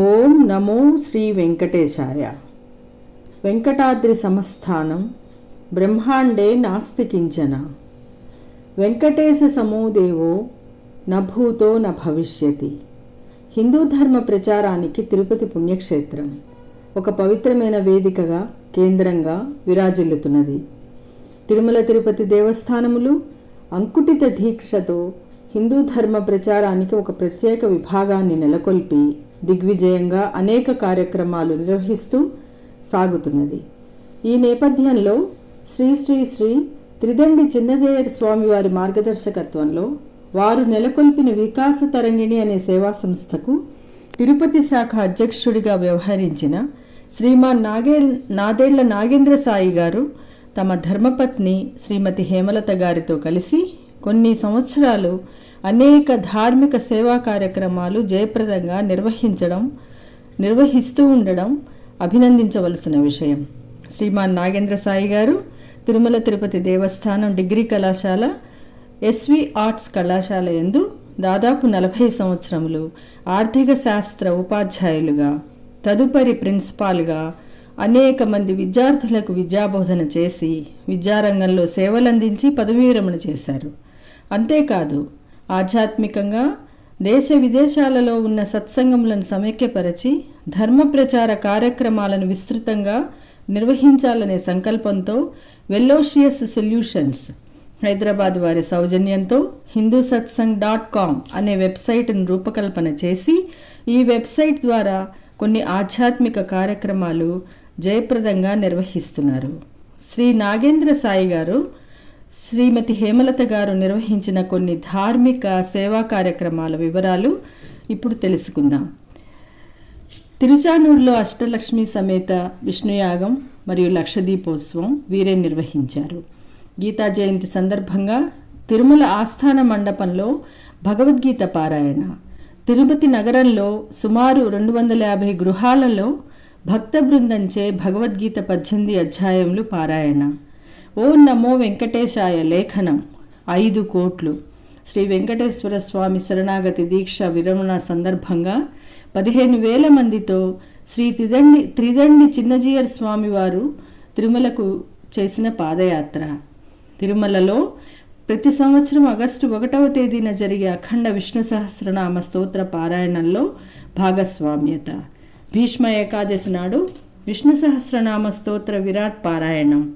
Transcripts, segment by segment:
ఓం నమో శ్రీ వెంకటేశాయ. వెంకటాద్రి సమస్థానం బ్రహ్మాండే నాస్తి కించన వెంకటేశ సమోదేవో నభూతో న భవిష్యతి. హిందూ ధర్మ ప్రచారానికి తిరుపతి పుణ్యక్షేత్రం. ఒక పవిత్రమైన వేదికగా కేంద్రంగా విరాజిల్లుతున్నది. తిరుమల తిరుపతి దేవస్థానములు అంకుటిత దీక్షతో హిందూ ధర్మ ప్రచారానికి ఒక ప్రత్యేక విభాగాన్ని నెలకొల్పి దిగ్విజయంగా అనేక కార్యక్రమాలు నిర్వహిస్తూ సాగుతున్నది. ఈ నేపథ్యంలో శ్రీ శ్రీ శ్రీ త్రిదండి చిన్నజయర్ స్వామివారి మార్గదర్శకత్వంలో వారు నెలకొల్పిన వికాస తరంగిణి అనే సేవా సంస్థకు తిరుపతి శాఖ అధ్యక్షుడిగా వ్యవహరించిన శ్రీమాన్ నాగే నాదేళ్ళ నాగేంద్ర సాయి గారు తమ ధర్మపత్ని శ్రీమతి హేమలత గారితో కలిసి కొన్ని సంవత్సరాలు అనేక ధార్మిక సేవా కార్యక్రమాలు జయప్రదంగా నిర్వహించడం నిర్వహిస్తూ ఉండడం అభినందించవలసిన విషయం. శ్రీమాన్ నాగేంద్ర సాయి గారు తిరుమల తిరుపతి దేవస్థానం డిగ్రీ కళాశాల ఎస్వి ఆర్ట్స్ కళాశాల ఎందు దాదాపు నలభై సంవత్సరములు ఆర్థిక శాస్త్ర ఉపాధ్యాయులుగా తదుపరి ప్రిన్సిపాల్గా అనేక మంది విద్యార్థులకు విద్యాబోధన చేసి విద్యారంగంలో సేవలందించి పదవీ విరమణ చేశారు. అంతేకాదు ఆధ్యాత్మికంగా దేశ విదేశాలలో ఉన్న సత్సంగములను సమైక్యపరచి ధర్మ ప్రచార కార్యక్రమాలను విస్తృతంగా నిర్వహించాలనే సంకల్పంతో వెల్లోషియస్ సొల్యూషన్స్ హైదరాబాద్ వారి సౌజన్యంతో హిందూ సత్సంగ్ డాట్ కామ్ అనే వెబ్సైట్ను రూపకల్పన చేసి ఈ వెబ్సైట్ ద్వారా కొన్ని ఆధ్యాత్మిక కార్యక్రమాలు జయప్రదంగా నిర్వహిస్తున్నారు. శ్రీ నాగేంద్ర సాయి గారు శ్రీమతి హేమలత గారు నిర్వహించిన కొన్ని ధార్మిక సేవా కార్యక్రమాల వివరాలు ఇప్పుడు తెలుసుకుందాం. తిరుచానూరులో అష్టలక్ష్మి సమేత విష్ణుయాగం మరియు లక్షదీపోత్సవం వీరే నిర్వహించారు. గీతా జయంతి సందర్భంగా తిరుమల ఆస్థాన మండపంలో భగవద్గీత పారాయణ. తిరుపతి నగరంలో సుమారు రెండు వందల యాభై గృహాలలో భక్త బృందంచే భగవద్గీత పద్దెనిమిది అధ్యాయములు పారాయణ. ఓ నమో వెంకటేశాయ లేఖనం. ఐదు కోట్లు. శ్రీ వెంకటేశ్వర స్వామి శరణాగతి దీక్ష విరమణ సందర్భంగా పదిహేను వేల మందితో శ్రీ త్రిదండి త్రిదండి చిన్నజీయర్ స్వామివారు తిరుమలకు చేసిన పాదయాత్ర. తిరుమలలో ప్రతి సంవత్సరం ఆగస్టు ఒకటవ తేదీన జరిగే అఖండ విష్ణు సహస్రనామ స్తోత్ర పారాయణంలో భాగస్వామ్యత. భీష్మ ఏకాదశి నాడు విష్ణు సహస్రనామ స్తోత్ర విరాట్ పారాయణం.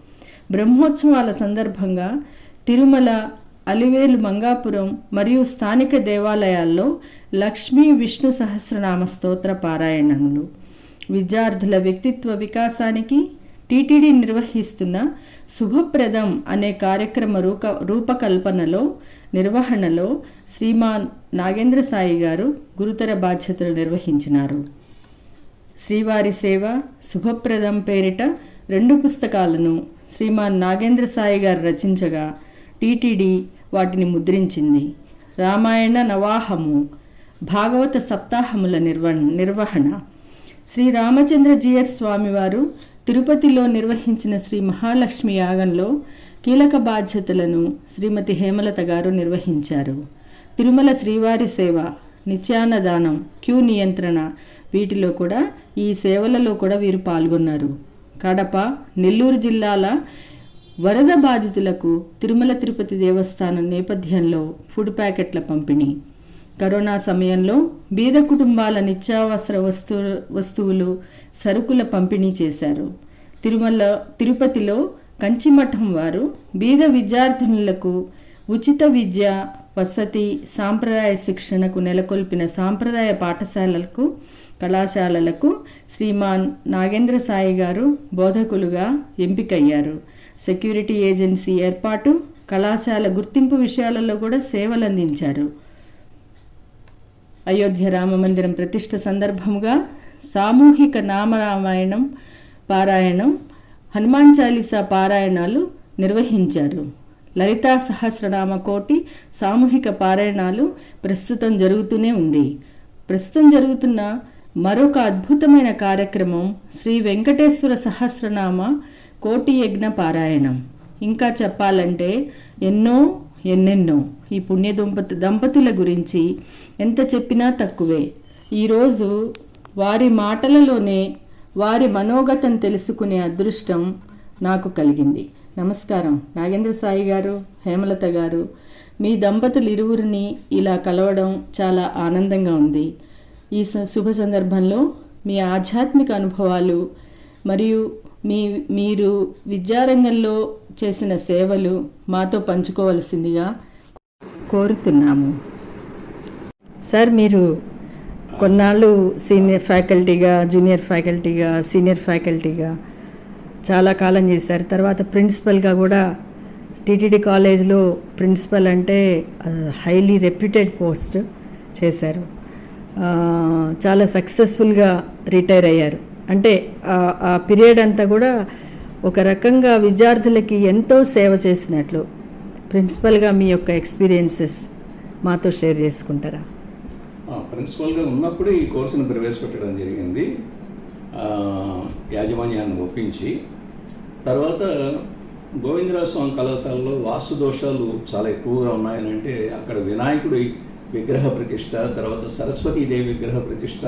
బ్రహ్మోత్సవాల సందర్భంగా తిరుమల అలివేలు మంగాపురం మరియు స్థానిక దేవాలయాల్లో లక్ష్మీ విష్ణు సహస్రనామ స్తోత్ర పారాయణములు. విద్యార్థుల వ్యక్తిత్వ వికాసానికి టీటీడీ నిర్వహిస్తున్న శుభప్రదం అనే కార్యక్రమ రూక రూపకల్పనలో నిర్వహణలో శ్రీమాన్ నాగేంద్ర సాయి గారు గురుతర బాధ్యతలు నిర్వహించినారు. శ్రీవారి సేవ శుభప్రదం పేరిట రెండు పుస్తకాలను శ్రీమాన్ నాగేంద్ర సాయి గారు రచించగా టీటీడీ వాటిని ముద్రించింది. రామాయణ నవాహము భాగవత సప్తాహముల నిర్వ నిర్వహణ. శ్రీ రామచంద్ర జియర్ స్వామివారు తిరుపతిలో నిర్వహించిన శ్రీ మహాలక్ష్మి యాగంలో కీలక బాధ్యతలను శ్రీమతి హేమలత గారు నిర్వహించారు. తిరుమల శ్రీవారి సేవ నిత్యాన్నదానం క్యూ నియంత్రణ వీటిలో కూడా ఈ సేవలలో కూడా వీరు పాల్గొన్నారు. కడప నెల్లూరు జిల్లాల వరద బాధితులకు తిరుమల తిరుపతి దేవస్థానం నేపథ్యంలో ఫుడ్ ప్యాకెట్ల పంపిణీ. కరోనా సమయంలో బీద కుటుంబాల నిత్యావసర వస్తు వస్తువులు సరుకుల పంపిణీ చేశారు. తిరుమల తిరుపతిలో కంచిమఠం వారు బీద విద్యార్థినులకు ఉచిత విద్య వసతి సాంప్రదాయ శిక్షణకు నెలకొల్పిన సాంప్రదాయ పాఠశాలలకు కళాశాలలకు శ్రీమాన్ నాగేంద్ర సాయి గారు బోధకులుగా ఎంపికయ్యారు. సెక్యూరిటీ ఏజెన్సీ ఏర్పాటు కళాశాల గుర్తింపు విషయాలలో కూడా సేవలందించారు. అయోధ్య రామ మందిరం ప్రతిష్ట సందర్భముగా సామూహిక నామరామాయణం పారాయణం హనుమాన్ చాలీసా పారాయణాలు నిర్వహించారు. లలితా సహస్రనామ కోటి సామూహిక పారాయణాలు ప్రస్తుతం జరుగుతూనే ఉంది. ప్రస్తుతం జరుగుతున్న మరొక అద్భుతమైన కార్యక్రమం శ్రీ వెంకటేశ్వర సహస్రనామ కోటి యజ్ఞ పారాయణం. ఇంకా చెప్పాలంటే ఎన్నో ఎన్నెన్నో ఈ పుణ్య దంపతు దంపతుల గురించి ఎంత చెప్పినా తక్కువే. ఈరోజు వారి మాటలలోనే వారి మనోగతం తెలుసుకునే అదృష్టం నాకు కలిగింది. నమస్కారం. నాగేంద్ర సాయి గారు హేమలత గారు మీ దంపతులు ఇరువురిని ఇలా కలవడం చాలా ఆనందంగా ఉంది. ఈ శుభ సందర్భంలో మీ ఆధ్యాత్మిక అనుభవాలు మరియు మీ మీరు విద్యారంగంలో చేసిన సేవలు మాతో పంచుకోవలసిందిగా కోరుతున్నాము. సార్ మీరు కొన్నాళ్ళు సీనియర్ ఫ్యాకల్టీగా జూనియర్ ఫ్యాకల్టీగా సీనియర్ ఫ్యాకల్టీగా చాలా కాలం చేశారు. తర్వాత ప్రిన్సిపల్గా కూడా టీటీడీ కాలేజ్లో ప్రిన్సిపల్ అంటే హైలీ రెప్యూటెడ్ పోస్ట్ చేశారు. చాలా సక్సెస్ఫుల్గా రిటైర్ అయ్యారు. అంటే ఆ- పీరియడ్ అంతా కూడా ఒక రకంగా విద్యార్థులకి ఎంతో సేవ చేసినట్లు ప్రిన్సిపల్గా మీ యొక్క ఎక్స్పీరియన్సెస్ మాతో షేర్ చేసుకుంటారా? ప్రిన్సిపల్గా ఉన్నప్పుడే ఈ కోర్సును ప్రవేశపెట్టడం జరిగింది. యాజమాన్యాన్ని ఒప్పించి తర్వాత గోవిందరాజ స్వామి కళాశాలలో వాస్తు దోషాలు చాలా ఎక్కువగా ఉన్నాయని అంటే అక్కడ వినాయకుడి విగ్రహ ప్రతిష్ట తర్వాత సరస్వతీదేవి విగ్రహ ప్రతిష్ట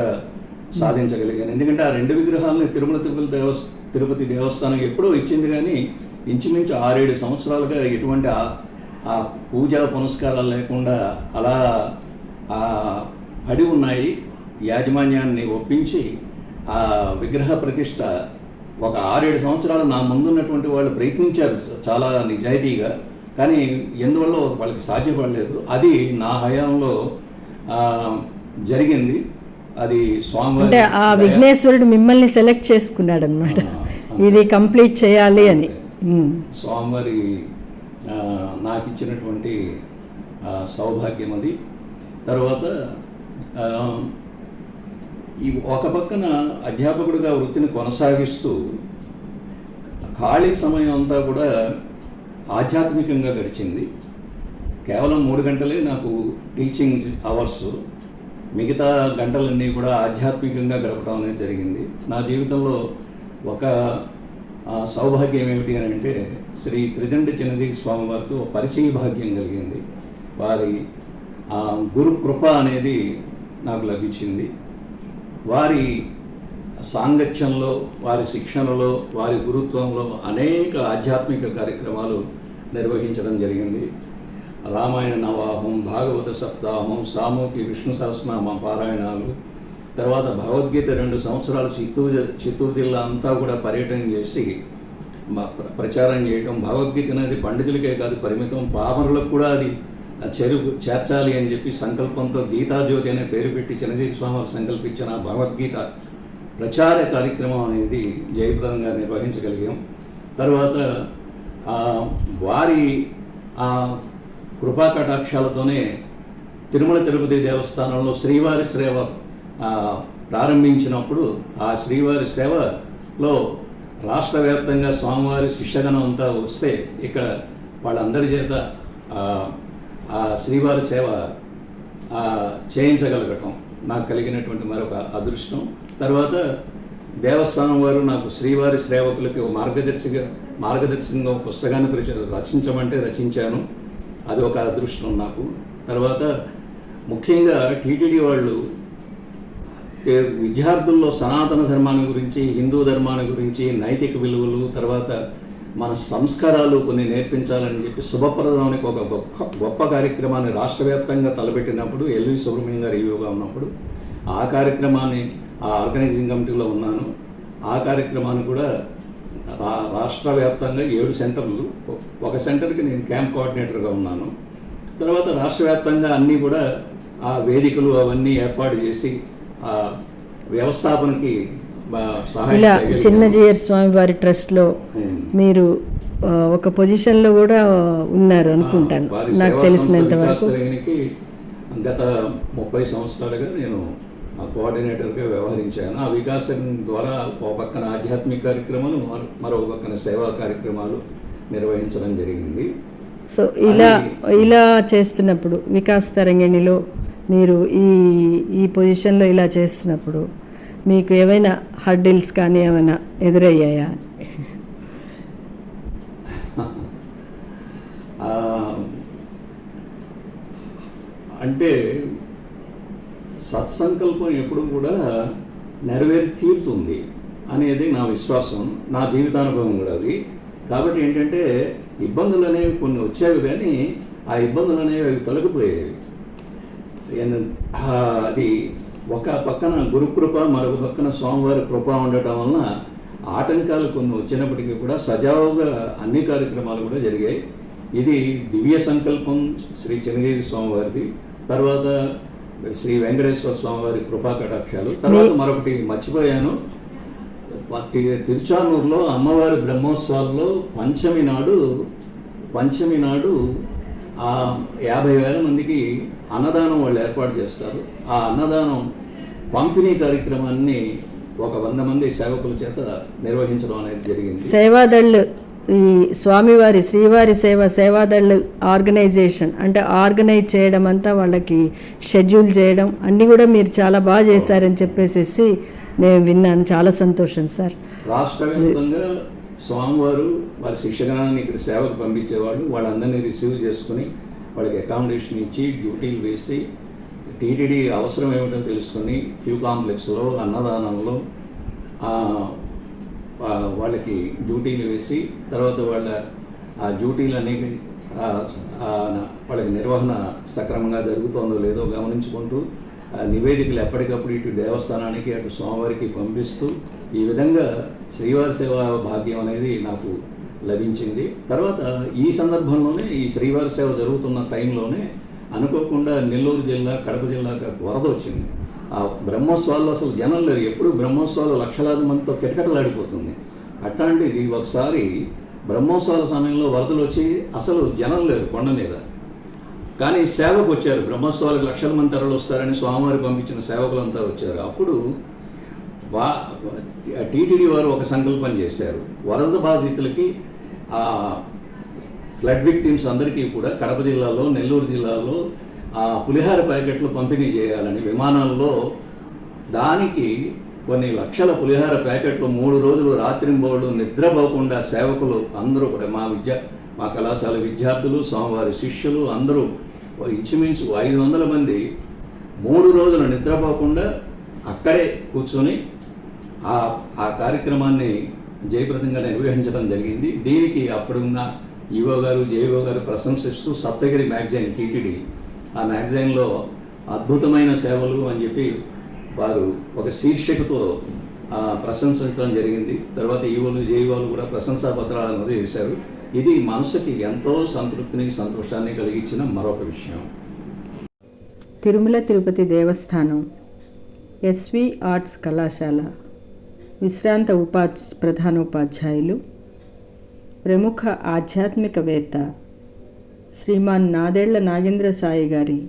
సాధించగలిగాను. ఎందుకంటే ఆ రెండు విగ్రహాలని తిరుమల తిరుపతి దేవస్ తిరుపతి దేవస్థానం ఎప్పుడో ఇచ్చింది కానీ ఇంచుమించు ఆరేడు సంవత్సరాలుగా ఎటువంటి ఆ- ఆ పూజా పునస్కారాలు లేకుండా అలా ఆ పడి ఉన్నాయి. యాజమాన్యాన్ని ఒప్పించి ఆ విగ్రహ ప్రతిష్ట ఒక ఆరేడు సంవత్సరాలు నా ముందున్నటువంటి వాళ్ళు ప్రయత్నించారు చాలా నిజాయితీగా కానీ ఎందువల్ల వాళ్ళకి సాధ్యపడలేదు. అది నా హయాంలో జరిగింది. అది అంటే ఆ విఘ్నేశ్వరుడు మిమ్మల్ని సెలెక్ట్ చేసుకున్నాడు అనమాట ఇది కంప్లీట్ చేయాలి అని. స్వామివారి నాకు ఇచ్చినటువంటి సౌభాగ్యం అది. తర్వాత ఈ ఒక పక్కన అధ్యాపకుడిగా వృత్తిని కొనసాగిస్తూ ఖాళీ సమయం అంతా కూడా ఆధ్యాత్మికంగా గడిచింది. కేవలం మూడు గంటలే నాకు టీచింగ్ అవర్స్ మిగతా గంటలన్నీ కూడా ఆధ్యాత్మికంగా గడపడం అనేది జరిగింది. నా జీవితంలో ఒక సౌభాగ్యం ఏమిటి అని అంటే శ్రీ త్రిదండ చిన్నజీవి స్వామి వారితో పరిచయ భాగ్యం కలిగింది. వారి ఆ, గురు కృప అనేది నాకు లభించింది. వారి సాంగత్యంలో వారి శిక్షణలో వారి గురుత్వంలో అనేక ఆధ్యాత్మిక కార్యక్రమాలు నిర్వహించడం జరిగింది. రామాయణ నవాహం భాగవత సప్తాహం సామూహిక విష్ణు సహస్రనామ పారాయణాలు తర్వాత భగవద్గీత రెండు సంవత్సరాలు చిత్తూరు చిత్తూరు జిల్లా అంతా కూడా పర్యటన చేసి ప్రచారం చేయడం భగవద్గీత అనేది పండితులకే కాదు పరిమితం పామరులకు కూడా అది చెరుకు చేర్చాలి అని చెప్పి సంకల్పంతో గీతాజ్యోతి అనే పేరు పెట్టి చిన్నజీవి స్వామి వారు సంకల్పించిన భగవద్గీత ప్రచార కార్యక్రమం అనేది జయప్రదంగా నిర్వహించగలిగాం. తర్వాత వారి ఆ కృపా కటాక్షాలతోనే తిరుమల తిరుపతి దేవస్థానంలో శ్రీవారి సేవ ప్రారంభించినప్పుడు ఆ శ్రీవారి సేవలో రాష్ట్ర వ్యాప్తంగా స్వామివారి శిష్యగణం అంతా వస్తే ఇక్కడ వాళ్ళందరి చేత ఆ, శ్రీవారి సేవ చేయించగలగటం నాకు కలిగినటువంటి మరొక అదృష్టం. తర్వాత దేవస్థానం వారు నాకు శ్రీవారి సేవకులకి ఒక మార్గదర్శిగా మార్గదర్శకంగా ఒక పుస్తకాన్ని ప్రచ రచించమంటే రచించాను. అది ఒక అదృష్టం నాకు. తర్వాత ముఖ్యంగా టీటీడీ వాళ్ళు విద్యార్థుల్లో సనాతన ధర్మాన్ని గురించి హిందూ ధర్మాన్ని గురించి నైతిక విలువలు తర్వాత మన సంస్కారాలు కొన్ని నేర్పించాలని చెప్పి శుభప్రదానికి ఒక గొప్ప గొప్ప కార్యక్రమాన్ని రాష్ట్ర వ్యాప్తంగా తలపెట్టినప్పుడు ఎల్వి సుబ్రహ్మణ్యం గారు ఈవోగా ఉన్నప్పుడు ఆ కార్యక్రమాన్ని ఆ ఆర్గనైజింగ్ కమిటీలో ఉన్నాను. ఆ కార్యక్రమాన్ని కూడా రా రాష్ట్ర వ్యాప్తంగా ఏడు సెంటర్లు ఒక సెంటర్కి నేను క్యాంప్ కోఆర్డినేటర్గా ఉన్నాను. తర్వాత రాష్ట్ర వ్యాప్తంగా అన్నీ కూడా ఆ వేదికలు అవన్నీ ఏర్పాటు చేసి ఆ వ్యవస్థాపనకి ఇలా. చిన్నజీయర్ స్వామి వారి ట్రస్ట్లో ఉమ్. మీరు ఒక పొజిషన్లో కూడా ఉన్నారు అనుకుంటాను నాకు తెలిసినంత వరకు గత ముప్పై సంవత్సరాలుగా నేను ఆ కోఆర్డినేటర్గా వ్యవహరించాను ఆ వికాసం ద్వారా ఒక పక్కన ఆధ్యాత్మిక కార్యక్రమాలు మరో పక్కన సేవా కార్యక్రమాలు నిర్వహించడం జరిగింది సో ఇలా ఇలా చేస్తున్నప్పుడు వికాస్ తరంగిణిలో మీరు ఈ ఈ పొజిషన్లో ఇలా చేస్తున్నప్పుడు మీకు ఏమైనా హర్డిల్స్ కానీ ఏమైనా ఎదురయ్యాయా? అంటే సత్సంకల్పం ఎప్పుడు కూడా నెరవేరి తీరుతుంది అనేది నా విశ్వాసం నా జీవితానుభవం కూడా అది. కాబట్టి ఏంటంటే ఇబ్బందులు అనేవి కొన్ని వచ్చేవి కానీ ఆ ఇబ్బందులు అనేవి అవి తొలగిపోయేవి. అది ఒక పక్కన గురుకృప మరొక పక్కన స్వామివారి కృప ఉండటం వలన ఆటంకాలు కొన్ని వచ్చినప్పటికీ కూడా సజావుగా అన్ని కార్యక్రమాలు కూడా జరిగాయి. ఇది దివ్య సంకల్పం శ్రీ చిరంజీవి స్వామివారిది. తర్వాత శ్రీ వెంకటేశ్వర స్వామివారి కృపా కటాక్షాలు. తర్వాత మరొకటి మర్చిపోయాను. తిరుచానూరులో అమ్మవారి బ్రహ్మోత్సవాల్లో పంచమి నాడు పంచమి నాడు ఆ యాభై వేల మందికి అన్నదానం వాళ్ళు ఏర్పాటు చేస్తారు. ఆ అన్నదానం పంపిణీ కార్యక్రమాన్ని ఒక వంద మంది సేవకుల చేత నిర్వహించడం అనేది జరిగింది. సేవాదళ్ళు ఈ స్వామివారి శ్రీవారి సేవ సేవాదళ్ళు ఆర్గనైజేషన్ అంటే ఆర్గనైజ్ చేయడం అంతా వాళ్ళకి షెడ్యూల్ చేయడం అన్నీ కూడా మీరు చాలా బాగా చేశారని చెప్పేసి నేను విన్నాను. చాలా సంతోషం సార్. రాష్ట్ర స్వామివారు వారి శిక్షణాన్ని ఇక్కడ సేవకు పంపించేవాళ్ళు. వాళ్ళందరినీ రిసీవ్ చేసుకుని వాళ్ళకి అకామిడేషన్ ఇచ్చి డ్యూటీలు వేసి టీటీడీ అవసరం ఏమిటో తెలుసుకుని క్యూ కాంప్లెక్స్లో అన్నదానంలో వాళ్ళకి డ్యూటీలు వేసి తర్వాత వాళ్ళ ఆ డ్యూటీలన్నీ అనేవి వాళ్ళకి నిర్వహణ సక్రమంగా జరుగుతోందో లేదో గమనించుకుంటూ నివేదికలు ఎప్పటికప్పుడు ఇటు దేవస్థానానికి అటు స్వామివారికి పంపిస్తూ ఈ విధంగా శ్రీవారి సేవా భాగ్యం అనేది నాకు లభించింది. తర్వాత ఈ సందర్భంలోనే ఈ శ్రీవారి సేవ జరుగుతున్న టైంలోనే అనుకోకుండా నెల్లూరు జిల్లా కడప జిల్లాకు వరద వచ్చింది. ఆ బ్రహ్మోత్సవాల్లో అసలు జనం లేరు. ఎప్పుడు బ్రహ్మోత్సవాలు లక్షలాది మందితో కిటకటలాడిపోతుంది. అట్లాంటిది ఒకసారి బ్రహ్మోత్సవాల సమయంలో వరదలు వచ్చి అసలు జనం లేరు కొండ మీద. కానీ సేవకు వచ్చారు. బ్రహ్మోత్సవాలకు లక్షల మంది తరలు వస్తారని స్వామివారి పంపించిన సేవకులంతా వచ్చారు. అప్పుడు వా టీటీడీ వారు ఒక సంకల్పం చేశారు. వరద బాధితులకి ఆ ఫ్లడ్ విక్టిమ్స్ అందరికీ కూడా కడప జిల్లాలో నెల్లూరు జిల్లాలో ఆ పులిహార ప్యాకెట్లు పంపిణీ చేయాలని విమానాల్లో దానికి కొన్ని లక్షల పులిహార ప్యాకెట్లు మూడు రోజులు రాత్రింబోళ్ళు నిద్రపోకుండా సేవకులు అందరూ కూడా మా విద్య మా కళాశాల విద్యార్థులు స్వామివారి శిష్యులు అందరూ ఇంచుమించు ఐదు వందల మంది మూడు రోజులు నిద్రపోకుండా అక్కడే కూర్చొని ఆ ఆ కార్యక్రమాన్ని జయప్రదంగా నిర్వహించడం జరిగింది. దీనికి అప్పుడున్న ఈవో గారు జేఈఓ గారు ప్రశంసిస్తూ సప్తగిరి మ్యాగజైన్ టీటీడీ ఆ మ్యాగజైన్లో అద్భుతమైన సేవలు అని చెప్పి వారు ఒక శీర్షికతో ప్రశంసించడం జరిగింది. తర్వాత ఈవోలు జేఈఓలు కూడా ప్రశంసా పత్రాలు అందజేశారు. ఇది మనసుకి ఎంతో సంతృప్తిని సంతోషాన్ని కలిగించిన మరొక విషయం. తిరుమల తిరుపతి దేవస్థానం ఎస్వి ఆర్ట్స్ కళాశాల విశ్రాంత ఉపా ప్రధానోపాధ్యాయులు ప్రముఖ ఆధ్యాత్మికవేత్త శ్రీమాన్ నాదేళ్ళ నాగేంద్ర సాయి గారి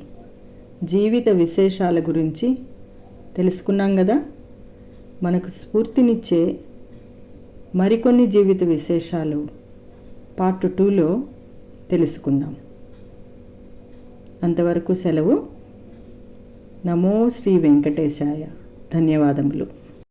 జీవిత విశేషాల గురించి తెలుసుకున్నాం కదా? మనకు స్ఫూర్తినిచ్చే మరికొన్ని జీవిత విశేషాలు పార్ట్ టూలో తెలుసుకుందాం. అంతవరకు సెలవు. నమో శ్రీ వెంకటేశాయ. ధన్యవాదములు.